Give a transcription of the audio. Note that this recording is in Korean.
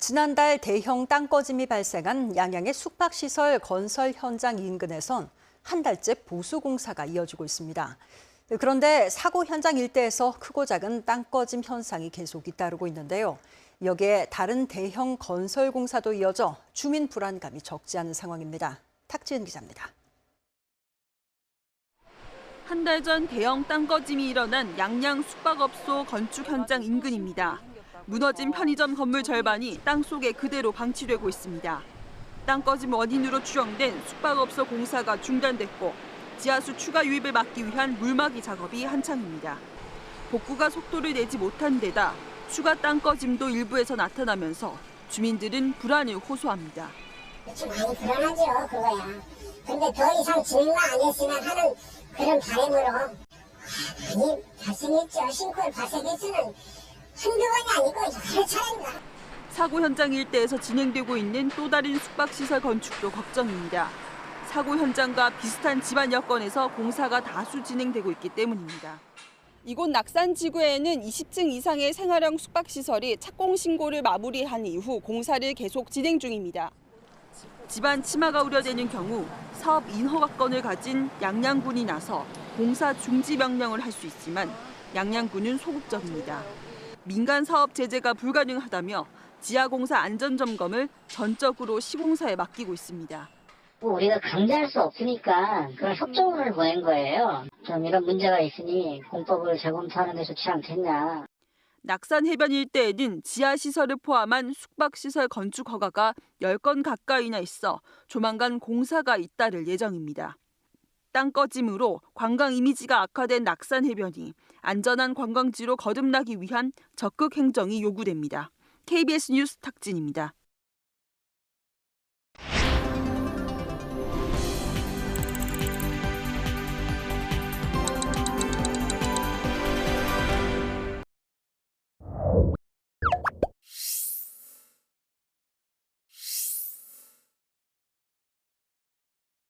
지난달 대형 땅꺼짐이 발생한 양양의 숙박시설 건설 현장 인근에선 한 달째 보수 공사가 이어지고 있습니다. 그런데 사고 현장 일대에서 크고 작은 땅꺼짐 현상이 계속 잇따르고 있는데요. 여기에 다른 대형 건설 공사도 이어져 주민 불안감이 적지 않은 상황입니다. 탁지은 기자입니다. 한 달 전 대형 땅꺼짐이 일어난 양양 숙박업소 건축 현장 인근입니다. 무너진 편의점 건물 절반이 땅 속에 그대로 방치되고 있습니다. 땅 꺼짐 원인으로 추정된 숙박업소 공사가 중단됐고 지하수 추가 유입을 막기 위한 물막이 작업이 한창입니다. 복구가 속도를 내지 못한 데다 추가 땅 꺼짐도 일부에서 나타나면서 주민들은 불안을 호소합니다. 좀 많이 불안하죠, 그거야. 근데 더 이상 진행만 안 했으면 하는 그런 바람으로 많이 발생했죠. 싱크홀 발생했으는 한두 번이 아니고 여러 차례인가. 사고 현장 일대에서 진행되고 있는 또 다른 숙박시설 건축도 걱정입니다. 사고 현장과 비슷한 집안 여건에서 공사가 다수 진행되고 있기 때문입니다. 이곳 낙산 지구에는 20층 이상의 생활형 숙박시설이 착공 신고를 마무리한 이후 공사를 계속 진행 중입니다. 집안 침하가 우려되는 경우 사업 인허가권을 가진 양양군이 나서 공사 중지 명령을 할 수 있지만 양양군은 소극적입니다. 민간 사업 제재가 불가능하다며 지하공사 안전 점검을 전적으로 시공사에 맡기고 있습니다. 뭐 우리가 강제할 수 없으니까 그런 협조문을 보낸 거예요. 좀 이런 문제가 있으니 공법을 재검토하는 게 좋지 않겠냐. 낙산 해변 일대에는 지하 시설을 포함한 숙박 시설 건축 허가가 10건 가까이나 있어 조만간 공사가 잇따를 예정입니다. 땅 꺼짐으로 관광 이미지가 악화된 낙산 해변이 안전한 관광지로 거듭나기 위한 적극 행정이 요구됩니다. KBS 뉴스 탁진입니다.